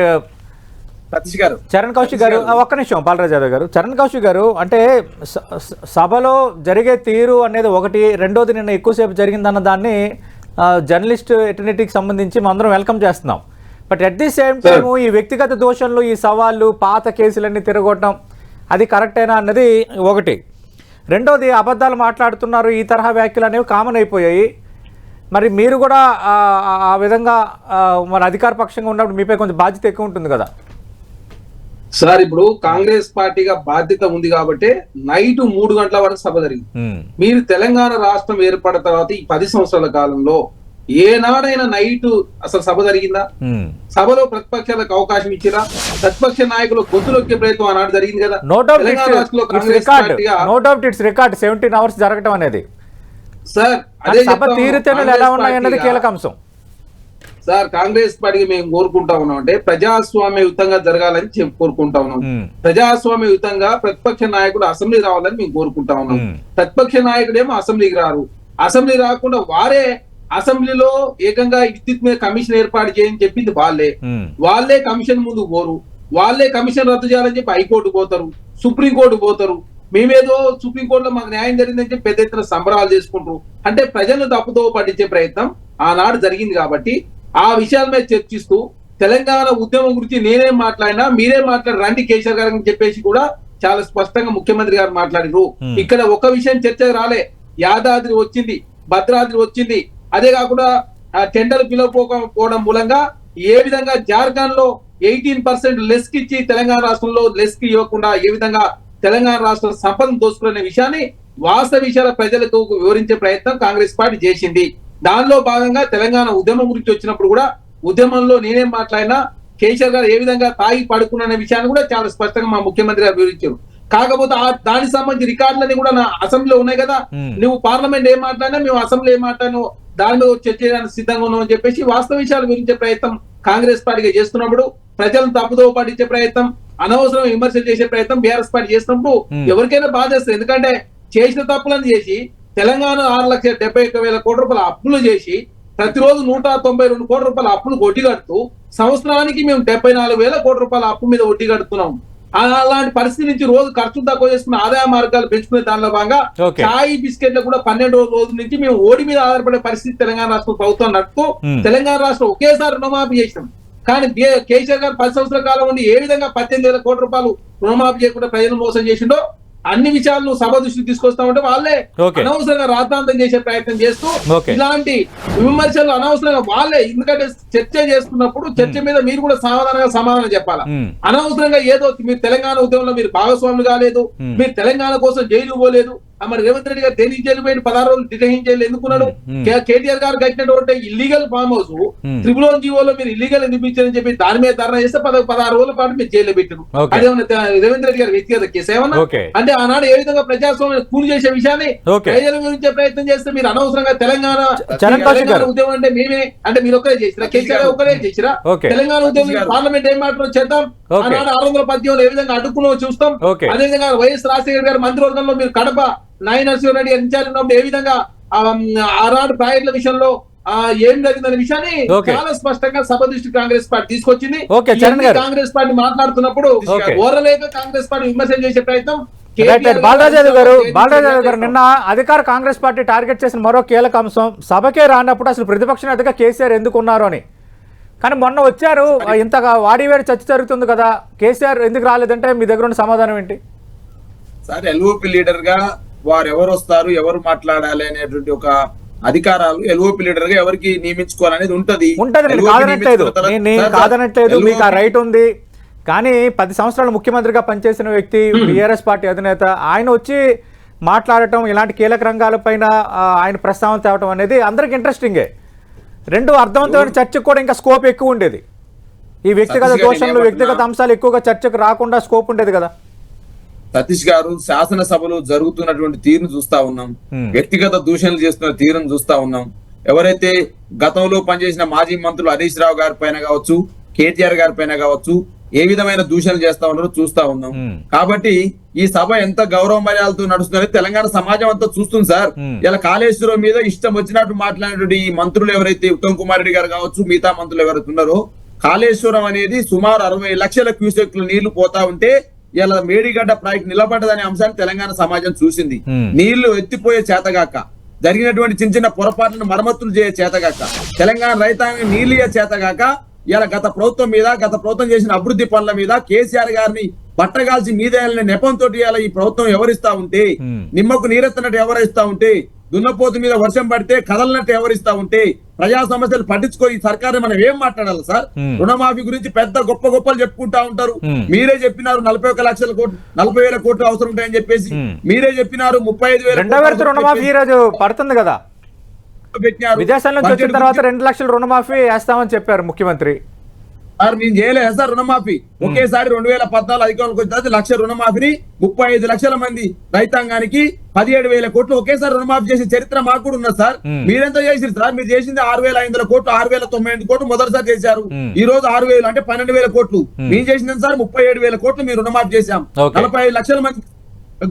సతీష్ గారు. చరణ్ కౌశిక్ గారు ఒక్క నిమిషం బాలరాజ్ యాదవ్ గారు. చరణ్ కౌశిక్ గారు అంటే సభలో జరిగే తీరు అనేది ఒకటి రెండోది నిన్న ఎక్కువసేపు జరిగిందన్న దాన్ని జర్నలిస్ట్ ఎటర్నిటీకి సంబంధించి మనం అందరం వెల్కమ్ చేస్తున్నాం. But at the same time ఈ వ్యక్తిగత దోషంలు ఈ సవాళ్ళు పాత కేసులన్నీ తిరగొట్టడం అది కరెక్టేనా అన్నది ఒకటి. రెండోది అబద్ధాలు మాట్లాడుతున్నారు ఈ తరహా వ్యాఖ్యలు అనేవి కామన్ అయిపోయాయి. మరి మీరు కూడా ఆ, విధంగా మరి అధికార పక్షంగా ఉన్నప్పుడు మీపై కొంచెం బాధ్యత ఎక్కువ ఉంటుంది కదా. సార్ ఇప్పుడు కాంగ్రెస్ పార్టీగా బాధ్యత ఉంది కాబట్టి నైట్ మూడు గంటల వరకు సభ జరిగింది. మీరు తెలంగాణ రాష్ట్రం ఏర్పడిన తర్వాత ఈ పది సంవత్సరాల కాలంలో ఏనాడైనా నైట్ అసలు సభ జరిగిందా. సభలో ప్రతిపక్షాలకు అవకాశం ఇచ్చిరా? ప్రతిపక్ష నాయకులు గొంతులొక్కే ప్రయత్నం ఆనాడు జరిగింది కదా. తెలంగాణ రాష్ట్రంలో ఇట్స్ కాంగ్రెస్ రికార్డ్ పార్టీగా no doubt it's record seventeen hours జరగటం అనేది. సార్ అదే. తీరుతెన్నులు ఎలా ఉన్నాయన్నది కీలక అంశం. సార్ కాంగ్రెస్ పార్టీకి మేము కోరుకుంటా ఉన్నాం. అంటే ప్రజాస్వామ్యయుతంగా జరగాలని చెప్పి కోరుకుంటా ఉన్నాం. ప్రజాస్వామ్యయుతంగా ప్రతిపక్ష నాయకుడు అసెంబ్లీ రావాలని మేము కోరుకుంటా ఉన్నాం. ప్రతిపక్ష నాయకుడేమో అసెంబ్లీకి రారు. అసెంబ్లీ రాకుండా వారే అసెంబ్లీలో ఏకంగా విద్యుత్ మీద కమిషన్ ఏర్పాటు చేయని చెప్పింది వాళ్ళే. వాళ్ళే కమిషన్ ముందు పోరు. వాళ్ళే కమిషన్ రద్దు చేయాలని చెప్పి హైకోర్టు పోతారు. సుప్రీంకోర్టు పోతారు. మేమేదో సుప్రీంకోర్టులో మాకు న్యాయం జరిగిందని చెప్పి పెద్ద ఎత్తున సంబరాలు చేసుకుంటారు. అంటే ప్రజలను తప్పుతో పట్టించే ప్రయత్నం ఆనాడు జరిగింది కాబట్టి ఆ విషయాల మీద చర్చిస్తూ తెలంగాణ ఉద్యమం గురించి నేనేం మాట్లాడినా మీరే మాట్లాడి రండి కేసీఆర్ గారు అని చెప్పేసి కూడా చాలా స్పష్టంగా ముఖ్యమంత్రి గారు మాట్లాడారు Hmm. ఇక్కడ ఒక విషయం చర్చ రాలే. యాదాద్రి వచ్చింది భద్రాద్రి వచ్చింది. అదే కాకుండా టెండర్ పిలవకపోవడం మూలంగా ఏ విధంగా జార్ఖండ్లో ఎయిటీన్ పర్సెంట్ లెస్క్ ఇచ్చి తెలంగాణ రాష్ట్రంలో లెస్క్ ఇవ్వకుండా ఏ విధంగా తెలంగాణ రాష్ట్రం సంపదను దోసుకునే విషయాన్ని వాస్తవ విషయాల ప్రజలకు వివరించే ప్రయత్నం కాంగ్రెస్ పార్టీ చేసింది. దానిలో భాగంగా తెలంగాణ ఉద్యమం గురించి వచ్చినప్పుడు కూడా ఉద్యమంలో నేనేం మాట్లాడినా కేసీఆర్ గారు ఏ విధంగా తాగి పడుకున్న విషయాన్ని కూడా చాలా స్పష్టంగా మా ముఖ్యమంత్రి గారు వివరించారు కాకపోతే ఆ దానికి సంబంధించి రికార్డులన్నీ కూడా నా అసెంబ్లీలో ఉన్నాయి కదా. నువ్వు పార్లమెంట్ ఏం మాట్లాడినా మేము అసెంబ్లీ ఏం మాట్లాడినా దాని మీద చర్చ చేయడానికి సిద్ధంగా ఉన్నాం అని చెప్పేసి వాస్తవ విషయాలు గురించే ప్రయత్నం కాంగ్రెస్ పార్టీగా చేస్తున్నప్పుడు ప్రజలను తప్పుదో పట్టించే ప్రయత్నం అనవసరం విమర్శలు చేసే ప్రయత్నం బీఆర్ఎస్ పార్టీ చేసినప్పుడు. ఎవరికైనా బాధ ఎందుకంటే చేసిన తప్పులను చేసి తెలంగాణ ఆరు లక్షల డెబ్బై ఒక్క వేల కోట్ల రూపాయల అప్పులు చేసి ప్రతిరోజు నూట తొంభై రెండు కోట్ల రూపాయల అప్పులు వడ్డీ కడుతూ సంవత్సరానికి మేము డెబ్బై నాలుగు వేల కోట్ల రూపాయల అప్పు మీద వడ్డీ కడుతున్నాం అలాంటి పరిస్థితి నుంచి రోజు ఖర్చు తక్కువ చేసుకున్న ఆదాయ మార్గాలు పెంచుకునే దానిలో భాగంగా. చాయ్ బిస్కెట్లు కూడా పన్నెండు రోజుల నుంచి మేము ఓడి మీద ఆధారపడే పరిస్థితి తెలంగాణ రాష్ట్ర ప్రభుత్వం నడుపుతూ. తెలంగాణ రాష్ట్రం ఒకేసారి రుణమాఫీ చేసినాం కానీ కేసీఆర్ గారు పది సంవత్సరాల కాలం ఉండి ఏ విధంగా పద్దెనిమిది వేల కోట్ల రూపాయలు రుణమాఫీ చేయకుండా ప్రజలు మోసం చేసిండో అన్ని విషయాలు నువ్వు సభ దృష్టికి తీసుకొస్తా ఉంటే వాళ్ళే. అనవసరంగా రాద్ధాంతం చేసే ప్రయత్నం చేస్తూ. ఇలాంటి విమర్శలు అనవసరంగా వాళ్ళే ఎందుకంటే చర్చ చేస్తున్నప్పుడు చర్చ మీద మీరు కూడా సాధారణంగా సమాధానం చెప్పాలా. అనవసరంగా ఏదో మీరు తెలంగాణ ఉద్యమంలో మీరు భాగస్వాములు కాలేదు. మీరు తెలంగాణ కోసం జైలు పోలేదు మరి రేవంత్ రెడ్డి గారు దేనికి జైలు పదహారు రోజులు డిటైన్ జైలు ఎందుకున్నాడు కేటీఆర్ గారు కట్టినటువంటి ఇల్లీగల్ ఫామ్ హౌస్. త్రిపుల జీవోలో మీరు ఇల్లీగల్ ఎందుకు చెప్పి దాని మీద ధర్నా చేస్తే పద పదహారు రోజుల పాటు మీరు జైల్లో పెట్టారు. అదేమన్నా రేవంత్ రెడ్డి గారు వ్యక్తిగత కేసు ఏమన్నా. అంటే ఆనాడు ఏ విధంగా ప్రజాస్వామ్యం కూలి చేసే విషయాన్ని. ప్రజల గురించే ప్రయత్నం చేస్తే మీరు అనవసరంగా తెలంగాణ. ఉద్యమం అంటే మేమే అంటే మీరు ఒక్కరే చేసిరా కేసీఆర్ ఒక్కరే చేసిరా. తెలంగాణ ఉద్యమం పార్లమెంట్ ఏం మాట్లాడో చేద్దాం. ఆనాడు ఆరు వందల పద్యంలో ఏ విధంగా అడ్డుకున్నో చూస్తాం Okay. అదే విధంగా వైఎస్ రాజశేఖర్ గారు మంత్రివర్గంలో మీరు కడప నాయ నరసింహారెడ్డి గారు ఇన్ఛార్జ్ ఉన్నప్పుడు ఏ విధంగా ఆ, ఆనాడు ప్రాజెక్టుల విషయంలో ఆ, ఏం జరిగిందనే విషయాన్ని. చాలా స్పష్టంగా సభ దృష్టి కాంగ్రెస్ పార్టీ తీసుకొచ్చింది. కాంగ్రెస్ పార్టీ మాట్లాడుతున్నప్పుడు. ఓరలేక కాంగ్రెస్ పార్టీ విమర్శలు చేసే ప్రయత్నం బాలరాజు గారు బాలరాజు గారు నిన్న అధికార కాంగ్రెస్ పార్టీ టార్గెట్ చేసిన మరో కీలక అంశం సభకే రానప్పుడు అసలు ప్రతిపక్ష నేతగా కేసీఆర్ ఎందుకు ఉన్నారు అని కానీ మొన్న వచ్చారు ఇంతగా వాడివేడి చర్చ జరుగుతుంది కదా కేసీఆర్ ఎందుకు రాలేదంటే మీ దగ్గర ఉన్న సమాధానం ఏంటి సార్ ఎల్ఓపి లీడర్గా వారు ఎవరు వస్తారు ఎవరు మాట్లాడాలి అనేటువంటి ఒక అధికారాలు ఎల్ఓపి లీడర్గా ఎవరికి నియమించుకోవాలనేది ఉంటది. ఉంటది కాదనట్లేదు. నేను కాదనట్లేదు మీకు ఆ రైట్ ఉంది. కానీ పది సంవత్సరాలు ముఖ్యమంత్రిగా పనిచేసిన వ్యక్తి బీఆర్ఎస్ పార్టీ అధినేత ఆయన వచ్చి మాట్లాడటం ఇలాంటి కీలక రంగాలపైన ఆయన ప్రస్తావన తేవటం అనేది అందరికి ఇంట్రెస్టింగే రెండు అర్థవంతమైన చర్చకు కూడా ఇంకా స్కోప్ ఎక్కువ ఉండేది. ఈ వ్యక్తిగత దోషంలో? వ్యక్తిగత అంశాలు ఎక్కువగా చర్చకు రాకుండా స్కోప్ ఉండేది కదా. సతీష్ గారు శాసనసభలో జరుగుతున్నటువంటి తీరును చూస్తా ఉన్నాం. వ్యక్తిగత దూషణలు చేస్తున్న తీరును చూస్తా ఉన్నాం ఎవరైతే గతంలో పనిచేసిన మాజీ మంత్రులు హరీష్ రావు గారి పైన కావచ్చు కేటీఆర్ గారి పైన కావచ్చు ఏ విధమైన దూషణలు చేస్తా ఉన్నారో చూస్తా ఉన్నాం. కాబట్టి ఈ సభ ఎంత గౌరవ మర్యాదలతో నడుస్తుందని తెలంగాణ సమాజం అంతా చూస్తుంది సార్. ఇలా కాళేశ్వరం మీద ఇష్టం వచ్చినట్టు మాట్లాడినటువంటి ఈ మంత్రులు ఎవరైతే ఉత్తమ్ కుమార్ రెడ్డి గారు కావచ్చు మిగతా మంత్రులు ఎవరైతే ఉన్నారో కాళేశ్వరం అనేది సుమారు అరవై లక్షల క్యూసెక్లు నీళ్ళు పోతా ఉంటే ఇలా మేడిగడ్డ ప్రాజెక్ట్ నిలబడ్డదనే అంశాన్ని తెలంగాణ సమాజం చూసింది. నీళ్ళు ఎత్తిపోయే చేతగాక జరిగినటువంటి చిన్న చిన్న పొరపాట్లను మరమ్మతులు చేయ చేతగాక తెలంగాణ రైతాంగం నీళ్ళు ఇయ్యే చేతగాక ఇలా గత ప్రభుత్వం మీద గత ప్రభుత్వం చేసిన అభివృద్ధి పనుల మీద కేసీఆర్ గారిని బట్టగాల్చి మీదేయాలనే నెపంతో ఇలా ఈ ప్రభుత్వం ఎవరిస్తా ఉంటే. నిమ్మకు నీరెత్తనట్టు ఎవరిస్తా ఉంటే దున్నపోతు మీద వర్షం పడితే కదలనట్టు ఎవరిస్తా ఉంటే ప్రజా సమస్యలు పట్టించుకో ఈ సర్కారు మనం ఏం మాట్లాడాలి సార్. రుణమాఫీ గురించి పెద్ద గొప్ప గొప్పలు చెప్పుకుంటా ఉంటారు. మీరే చెప్పినారు నలభై ఒక లక్షల కోట్లు నలభై వేల కోట్లు అవసరం ఉంటాయని చెప్పేసి. మీరే చెప్పినారు ముప్పై ఐదు వేల రుణమాఫీ ఈ చెప్పేసి. రోజు పడుతుంది కదా విదేశాల నుంచి వచ్చిన తర్వాత రెండు లక్షల రుణమాఫీ వేస్తామని చెప్పారు ముఖ్యమంత్రి సార్ మేము చేయలేదు సార్ రుణమాఫీ. ఒకేసారి రెండు వేల పద్నాలుగు అధికారులకు వచ్చిన తర్వాత లక్ష రుణమాఫీని ముప్పై ఐదు లక్షల మంది రైతాంగానికి పదిహేడు వేల కోట్లు ఒకేసారి రుణమాఫీ చేసే చరిత్ర మాకు కూడా ఉన్నది సార్. మీరెంత చేసిరు సార్? మీరు చేసింది ఆరు వేల ఐదు వందల కోట్లు ఆరు వేల తొంభై ఎనిమిది కోట్లు మొదటిసారి చేశారు. ఈ రోజు ఆరు వేలు అంటే పన్నెండు వేల కోట్లు. మేము. చేసింది సార్? ముప్పై ఏడు వేల కోట్లు మీరు రుణమాఫీ చేశాం. నలభై ఐదు లక్షల మంది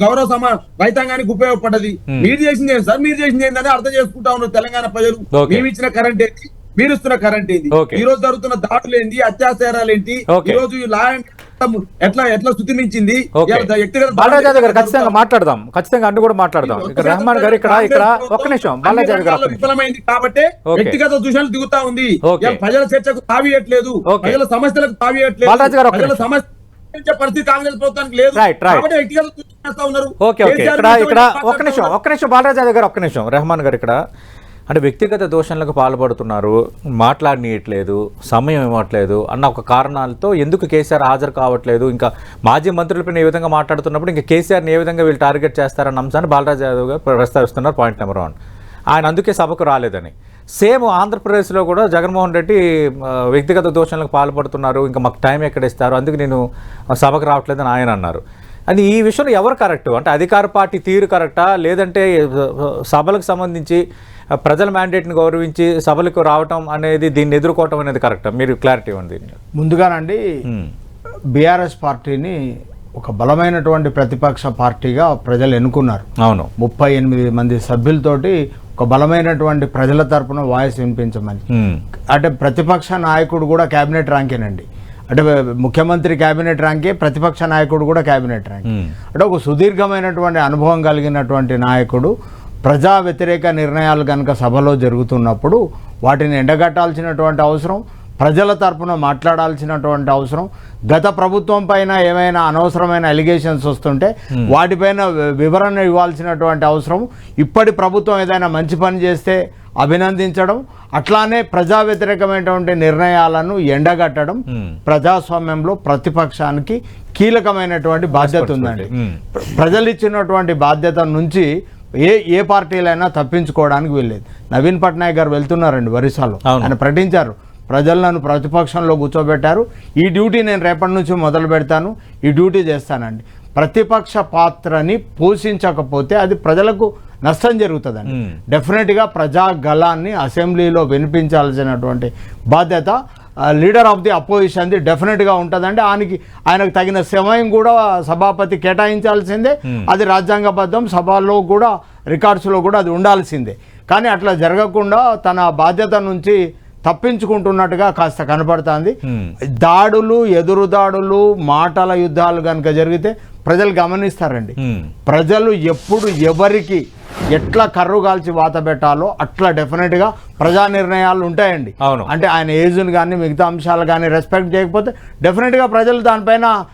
గౌరవ సమా రైతాంగానికి ఉపయోగపడ్డది. మీరు చేసింది ఏంటి సార్? మీరు చేసింది ఏంటని అర్థం చేసుకుంటా ఉన్నారు తెలంగాణ ప్రజలు. మేము ఇచ్చిన కరెంట్ ఏంటి? మీరు ఇస్తున్న కరెంట్ Okay. ఈ రోజు జరుగుతున్న దాడులు ఏంటి అత్యాచారాలు ఏంటి. ఈ రోజు లా ఎట్లా ఎట్లా బాలరాజు దాడులు గారు ఖచ్చితంగా మాట్లాడదాం. ఖచ్చితంగా అన్ని కూడా మాట్లాడదాం. ఇక్కడ రెహమాన్ గారు ఇక్కడ ఇక్కడ ఒక్క నిమిషం. బాలరాజు గారు. విఫలమైంది కాబట్టి. వ్యక్తిగత దూషణలు దిగుతా ఉంది. ప్రజల చర్చకు తావియట్లేదు. ప్రజల సమస్యలకు తావియట్లేదు బాలరాజు గారు ప్రజల. సమస్య ఒక్క నిమిషం ఒక్క నిమిషం బాలరాజు గారు ఒక్క నిమిషం. రెహమాన్ గారు ఇక్కడ. అంటే వ్యక్తిగత దోషణలకు పాల్పడుతున్నారు మాట్లాడనీయట్లేదు సమయం ఇవ్వట్లేదు అన్న ఒక కారణాలతో ఎందుకు కేసీఆర్ హాజరు కావట్లేదు? ఇంకా మాజీ మంత్రులపైన ఏ విధంగా మాట్లాడుతున్నప్పుడు ఇంకా కేసీఆర్ని ఏ విధంగా వీళ్ళు టార్గెట్ చేస్తారన్న అంశాన్ని బాలరాజ్ యాదవ్ గారు ప్రస్తావిస్తున్నారు పాయింట్ నెంబర్ వన్. ఆయన అందుకే సభకు రాలేదని. సేమ్ ఆంధ్రప్రదేశ్లో కూడా జగన్మోహన్ రెడ్డి వ్యక్తిగత దోషణలకు పాల్పడుతున్నారు ఇంకా మాకు టైం ఎక్కడ ఇస్తారు అందుకు నేను సభకు రావట్లేదని ఆయన అన్నారు. అది ఈ విషయంలో ఎవరు కరెక్ట్? అంటే అధికార పార్టీ తీరు కరెక్టా? లేదంటే సభలకు సంబంధించి ప్రజల మ్యాండేట్ని గౌరవించి సభలకు రావటం అనేది దీన్ని ఎదుర్కోవటం అనేది కరెక్టా? మీరు క్లారిటీ దీన్ని ముందుగానండి. బీఆర్ఎస్ పార్టీని ఒక బలమైనటువంటి ప్రతిపక్ష పార్టీగా ప్రజలు ఎన్నుకున్నారు. అవును. ముప్పై ఎనిమిది మంది సభ్యులతోటి ఒక బలమైనటువంటి ప్రజల తరపున వాయిస్ వినిపించమని. అంటే ప్రతిపక్ష నాయకుడు కూడా క్యాబినెట్ ర్యాంకేనండి. అంటే ముఖ్యమంత్రి క్యాబినెట్ ర్యాంకే ప్రతిపక్ష నాయకుడు కూడా క్యాబినెట్ ర్యాంక్. అంటే ఒక సుదీర్ఘమైనటువంటి అనుభవం కలిగినటువంటి నాయకుడు ప్రజా వ్యతిరేక నిర్ణయాలు కనుక సభలో జరుగుతున్నప్పుడు వాటిని ఎండగట్టాల్సినటువంటి అవసరం ప్రజల తరపున మాట్లాడాల్సినటువంటి అవసరం గత ప్రభుత్వం పైన ఏమైనా అనవసరమైన అలిగేషన్స్ వస్తుంటే వాటిపైన వి- వివరణ ఇవ్వాల్సినటువంటి అవసరం ఇప్పటి ప్రభుత్వం ఏదైనా మంచి పని చేస్తే అభినందించడం అట్లానే ప్రజా వ్యతిరేకమైనటువంటి నిర్ణయాలను ఎండగట్టడం Hmm. ప్రజాస్వామ్యంలో ప్రతిపక్షానికి కీలకమైనటువంటి బాధ్యత ఉందండి Hmm. ప్ర- ప్రజలు ఇచ్చినటువంటి బాధ్యత నుంచి ఏ ఏ పార్టీలైనా తప్పించుకోవడానికి వెళ్ళేది నవీన్ పట్నాయక్ గారు వెళ్తున్నారండి ఒరిస్సాలో. అవును. ఆయన ప్రకటించారు. ప్రజలు నన్ను ప్రతిపక్షంలో కూర్చోబెట్టారు. ఈ డ్యూటీ నేను రేపటి నుంచి మొదలు పెడతాను. ఈ డ్యూటీ చేస్తానండి. ప్రతిపక్ష పాత్రని పోషించకపోతే అది ప్రజలకు నష్టం జరుగుతుందండి. డెఫినెట్గా ప్రజా గళాన్ని అసెంబ్లీలో వినిపించాల్సినటువంటి బాధ్యత లీడర్ ఆఫ్ ది అపోజిషన్ది డెఫినెట్గా ఉంటుందండి. ఆయనకి ఆయనకు తగిన సమయం కూడా సభాపతి కేటాయించాల్సిందే. అది రాజ్యాంగబద్ధం సభలో కూడా రికార్డ్స్లో కూడా అది ఉండాల్సిందే. కానీ అట్లా జరగకుండా తన బాధ్యత నుంచి తప్పించుకుంటున్నట్టుగా కాస్త కనపడుతుంది. Hmm. దాడులు ఎదురు దాడులు మాటల యుద్ధాలు కనుక జరిగితే ప్రజలు గమనిస్తారండి. మ్మ్. ప్రజలు ఎప్పుడు ఎవరికి ఎట్లా కర్రు కాల్చి వాత పెట్టాలో అట్లా డెఫినెట్గా ప్రజా నిర్ణయాలు ఉంటాయండి అవును. అంటే ఆయన ఏజ్ని కానీ మిగతా అంశాలు కానీ రెస్పెక్ట్ చేయకపోతే డెఫినెట్గా ప్రజలు దానిపైన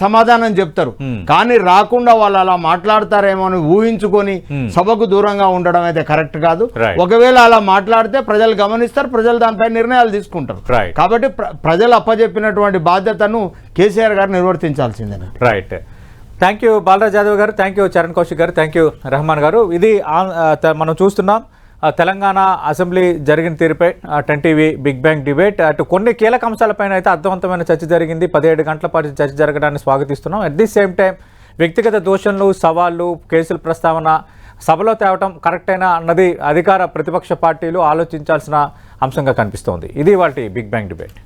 సమాధానం చెప్తారు. కానీ రాకుండా వాళ్ళు అలా మాట్లాడతారేమో అని ఊహించుకొని. సభకు దూరంగా ఉండడం అయితే కరెక్ట్ కాదు. ఒకవేళ అలా మాట్లాడితే ప్రజలు గమనిస్తారు ప్రజలు దానిపై నిర్ణయాలు తీసుకుంటారు. కాబట్టి ప్ర- ప్రజలు అప్పజెప్పినటువంటి బాధ్యతను KCR garu నిర్వర్తించాల్సిందేనండి right thank you Balaraj Yadav garu. Thank you Charan Kaushik గారు. థ్యాంక్ యూ రెహమాన్ గారు. ఇది మనం చూస్తున్నాం తెలంగాణ అసెంబ్లీ జరిగిన తీరుపై ten TV big bang debate. అటు కొన్ని కీలక అంశాలపైన అయితే అర్థవంతమైన చర్చ జరిగింది. పదిహేడు గంటల పాటు చర్చ జరగడాన్ని స్వాగతిస్తున్నాం. అట్ ది సేమ్ టైం వ్యక్తిగత దోషణలు సవాళ్ళు కేసుల ప్రస్తావన సభలో తేవటం కరెక్టేనా అన్నది అధికార ప్రతిపక్ష పార్టీలు ఆలోచించాల్సిన అంశంగా కనిపిస్తోంది. ఇది వాటి బిగ్ బ్యాంగ్ డిబేట్.